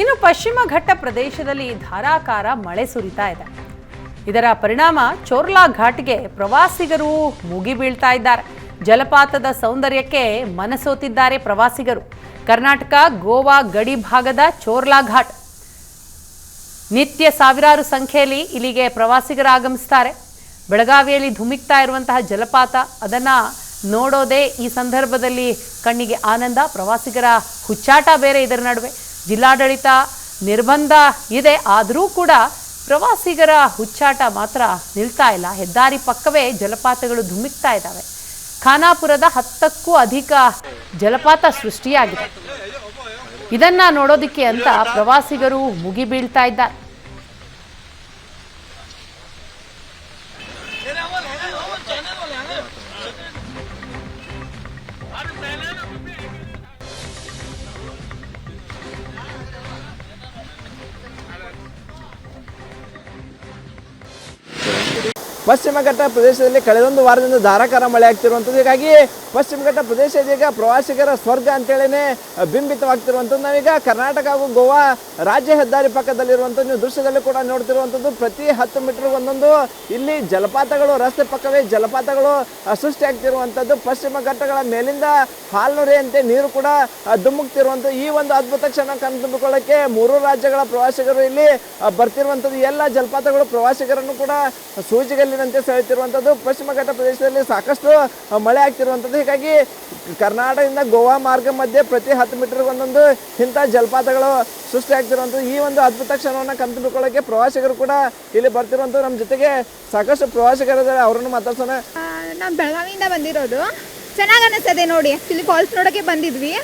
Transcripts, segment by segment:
ಇನ್ನು ಪಶ್ಚಿಮ ಘಟ್ಟ ಪ್ರದೇಶದಲ್ಲಿ ಧಾರಾಕಾರ ಮಳೆ ಸುರಿತಾ ಇದೆ. ಇದರ ಪರಿಣಾಮ ಚೋರ್ಲಾ ಘಾಟ್ಗೆ ಪ್ರವಾಸಿಗರು ಮುಗಿ ಬೀಳ್ತಾ ಇದ್ದಾರೆ. ಜಲಪಾತದ ಸೌಂದರ್ಯಕ್ಕೆ ಮನಸೋತಿದ್ದಾರೆ ಪ್ರವಾಸಿಗರು. ಕರ್ನಾಟಕ, ಗೋವಾ ಗಡಿ ಭಾಗದ ಚೋರ್ಲಾ ಘಾಟ್. ನಿತ್ಯ ಸಾವಿರಾರು ಸಂಖ್ಯೆಯಲ್ಲಿ ಇಲ್ಲಿಗೆ ಪ್ರವಾಸಿಗರು ಆಗಮಿಸ್ತಾರೆ. ಬೆಳಗಾವಿಯಲ್ಲಿ ಧುಮಿಕ್ತಾ ಇರುವಂತಹ ಜಲಪಾತ, ಅದನ್ನ ನೋಡೋದೇ ಈ ಸಂದರ್ಭದಲ್ಲಿ ಕಣ್ಣಿಗೆ ಆನಂದ, ಪ್ರವಾಸಿಗರ ಹುಚ್ಚಾಟ ಬೇರೆ ಇದರ ನಡುವೆ. ಜಿಲ್ಲಾಡಳಿತ ನಿರ್ಬಂಧ ಇದೆ. ಆದರೂ ಕೂಡ ಪ್ರವಾಸಿಗರ ಹುಚ್ಚಾಟ ಮಾತ್ರ ನಿಲ್ತಾ ಇಲ್ಲ. ಹೆದ್ದಾರಿ ಪಕ್ಕವೇ ಜಲಪಾತಗಳು ಧುಮಿಕ್ತಾ ಇದ್ದಾವೆ. ಖಾನಾಪುರದ ಹತ್ತಕ್ಕೂ ಅಧಿಕ ಜಲಪಾತ ಸೃಷ್ಟಿಯಾಗಿದೆ. ಇದನ್ನ ನೋಡೋದಿಕ್ಕೆ ಅಂತ ಪ್ರವಾಸಿಗರು ಮುಗಿಬೀಳ್ತಾ ಇದ್ದಾರೆ. ಪಶ್ಚಿಮ ಘಟ್ಟ ಪ್ರದೇಶದಲ್ಲಿ ಕಳೆದೊಂದು ವಾರದಿಂದ ಧಾರಾಕಾರ ಮಳೆ ಆಗ್ತಿರುವಂಥದ್ದು. ಹೀಗಾಗಿ ಪಶ್ಚಿಮ ಘಟ್ಟ ಪ್ರದೇಶ ಇದೀಗ ಪ್ರವಾಸಿಗರ ಸ್ವರ್ಗ ಅಂತೇಳಿನೇ ಬಿಂಬಿತವಾಗ್ತಿರುವಂಥದ್ದು. ನಾವೀಗ ಕರ್ನಾಟಕ ಹಾಗೂ ಗೋವಾ ರಾಜ್ಯ ಹೆದ್ದಾರಿ ಪಕ್ಕದಲ್ಲಿರುವಂಥ ನೀವು ದೃಶ್ಯದಲ್ಲಿ ಕೂಡ ನೋಡ್ತಿರುವಂಥದ್ದು. ಪ್ರತಿ ಹತ್ತು ಮೀಟರ್ ಒಂದೊಂದು ಇಲ್ಲಿ ಜಲಪಾತಗಳು, ರಸ್ತೆ ಪಕ್ಕವೇ ಜಲಪಾತಗಳು ಸೃಷ್ಟಿಯಾಗ್ತಿರುವಂಥದ್ದು ಪಶ್ಚಿಮ ಘಟ್ಟಗಳ ಮೇಲಿಂದ ಹಾಲ್ನೊರೆಯಂತೆ ನೀರು ಕೂಡ ಧುಮ್ಮುಕ್ತಿರುವಂಥದ್ದು. ಈ ಒಂದು ಅದ್ಭುತ ಕ್ಷಣ ಕಣ್ತುಂಬಿಕೊಳ್ಳೋಕ್ಕೆ ಮೂರು ರಾಜ್ಯಗಳ ಪ್ರವಾಸಿಗರು ಇಲ್ಲಿ ಬರ್ತಿರುವಂಥದ್ದು. ಎಲ್ಲ ಜಲಪಾತಗಳು ಪ್ರವಾಸಿಗರನ್ನು ಕೂಡ ಸೂಜಿಗಲ್ಲಿನಂತೆ ಸೆಳೆಯುತ್ತಿರುವಂಥದ್ದು ಪಶ್ಚಿಮ ಘಟ್ಟ ಪ್ರದೇಶದಲ್ಲಿ ಸಾಕಷ್ಟು ಮಳೆ ಆಗ್ತಿರುವಂಥದ್ದು ಹೀಗಾಗಿ ಕರ್ನಾಟಕದಿಂದ ಗೋವಾ ಮಾರ್ಗ ಮಧ್ಯೆ ಪ್ರತಿ ಹತ್ತು ಮೀಟರ್ ಒಂದೊಂದು ಇಂಥ ಜಲಪಾತಗಳು ಸೃಷ್ಟಿ ಆಗ್ತಿರುವಂಥದ್ದು ಈ ಒಂದು ಅದ್ಭುತ ಕ್ಷಣವನ್ನು ಕಣ್ತುಂಬಿಕೊಳ್ಳಕ್ಕೆ ಪ್ರವಾಸಿಗರು ಕೂಡ ಇಲ್ಲಿ ಬರ್ತಿರುವಂಥದ್ದು ನಮ್ಮ ಜೊತೆಗೆ ಸಾಕಷ್ಟು ಪ್ರವಾಸಿಗರಿದ್ದಾರೆ ಅವರನ್ನು ಮಾತಾಡ್ಸೋಣ. ನಾವು ಬೆಳಗಾವಿಯಿಂದ ಬಂದಿರೋದು. ಚೆನ್ನಾಗಿ ಅನಿಸ್ತದೆ ನೋಡಿ. ಇಲ್ಲಿ ಫಾಲ್ಸ್ ನೋಡೋಕ್ಕೆ ಬಂದಿದ್ವಿ.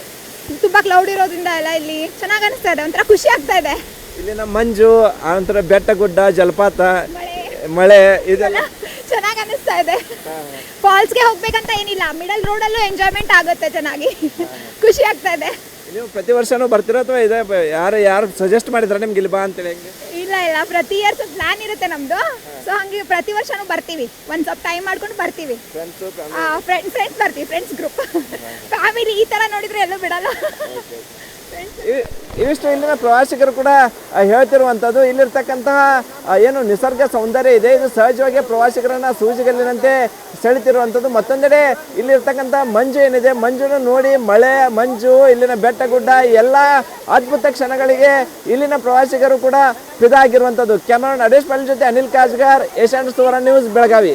ತುಂಬ ಕ್ಲೌಡ್ ಇರೋದ್ರಿಂದ ಎಲ್ಲ ಇಲ್ಲಿ ಚೆನ್ನಾಗಿ ಅನಿಸ್ತಾ ಇದೆ. ಒಂಥರ ಖುಷಿ ಆಗ್ತಾ ಇದೆ. ಇಲ್ಲಿ ನಮ್ಮ ಮಂಜು ಆನಂತರ ಬೆಟ್ಟ ಗುಡ್ಡ ಜಲಪಾತ ಮಳೆ ಇದೆಲ್ಲ ಚೆನ್ನಾಗಿ ಅನಿಸ್ತಾ ಇದೆ. ಫಾಲ್ಸ್ಗೆ ಹೋಗ್ಬೇಕಂತ ಏನಿಲ್ಲ ಮಿಡಲ್ ರೋಡಲ್ಲೂ ಎಂಜಾಯ್ಮೆಂಟ್ ಆಗುತ್ತೆ ಚೆನ್ನಾಗಿ. ಖುಷಿ ಆಗ್ತಾ ಇದೆ. ನೀವು ಪ್ರತಿ ವರ್ಷನೂ ಬರ್ತೀರಾ ಅಥವಾ ಇದೆ? ಯಾರು ಯಾರು ಸಜೆಸ್ಟ್ ಮಾಡಿದ್ರೆ ನಿಮ್ಗೆ ಇಲ್ಲಿ ಬಾ ಅಂತೇಳಿ ಹೆಂಗೆ? ಇಲ್ಲ ಇಲ್ಲ ಪ್ರತಿ ಇಯರ್ಸ್ ಪ್ಲಾನ್ ಇರುತ್ತೆ ನಮ್ದು. ಸೊ ಹಂಗೆ ಪ್ರತಿ ವರ್ಷನೂ ಬರ್ತೀವಿ. ಒಂದು ಸ್ವಲ್ಪ ಟೈಮ್ ಮಾಡ್ಕೊಂಡು ಬರ್ತೀವಿ. ಫ್ರೆಂಡ್ಸ್ ಫ್ರೆಂಡ್ಸ್ ಬರ್ತೀವಿ ಫ್ರೆಂಡ್ಸ್ ಗ್ರೂಪ್ ಫ್ಯಾಮಿಲಿ ಈ ಥರ ನೋಡಿದ್ರೆ ಎಲ್ಲೂ ಬಿಡಲ್ಲ. ಇವಿಷ್ಟು ಇಲ್ಲಿನ ಪ್ರವಾಸಿಗರು ಕೂಡ ಹೇಳ್ತಿರುವಂಥದ್ದು, ಇಲ್ಲಿರ್ತಕ್ಕಂತಹ ಏನು ನಿಸರ್ಗ ಸೌಂದರ್ಯ ಇದೆ. ಇದು ಸಹಜವಾಗಿ ಪ್ರವಾಸಿಗರನ್ನ ಸೂಜಿಗಲ್ಲಿನಂತೆ ಸೆಳಿತಿರುವಂಥದ್ದು. ಮತ್ತೊಂದೆಡೆ ಇಲ್ಲಿರ್ತಕ್ಕಂಥ ಮಂಜು ಏನಿದೆ? ಮಂಜುನ ನೋಡಿ ಮಳೆ, ಮಂಜು, ಇಲ್ಲಿನ ಬೆಟ್ಟ ಗುಡ್ಡ ಎಲ್ಲ ಅದ್ಭುತ ಕ್ಷಣಗಳಿಗೆ ಇಲ್ಲಿನ ಪ್ರವಾಸಿಗರು ಕೂಡ ಫಿದಾಗಿರುವಂಥದ್ದು. ಕ್ಯಾಮರಾ ನಡೇಶ್ ಪಾಲ್ ಜೊತೆ ಅನಿಲ್ ಕಾಜ್ಗಾರ್, ಏಷ್ಯಾನ್ ಸುವರ್ಣ ನ್ಯೂಸ್, ಬೆಳಗಾವಿ.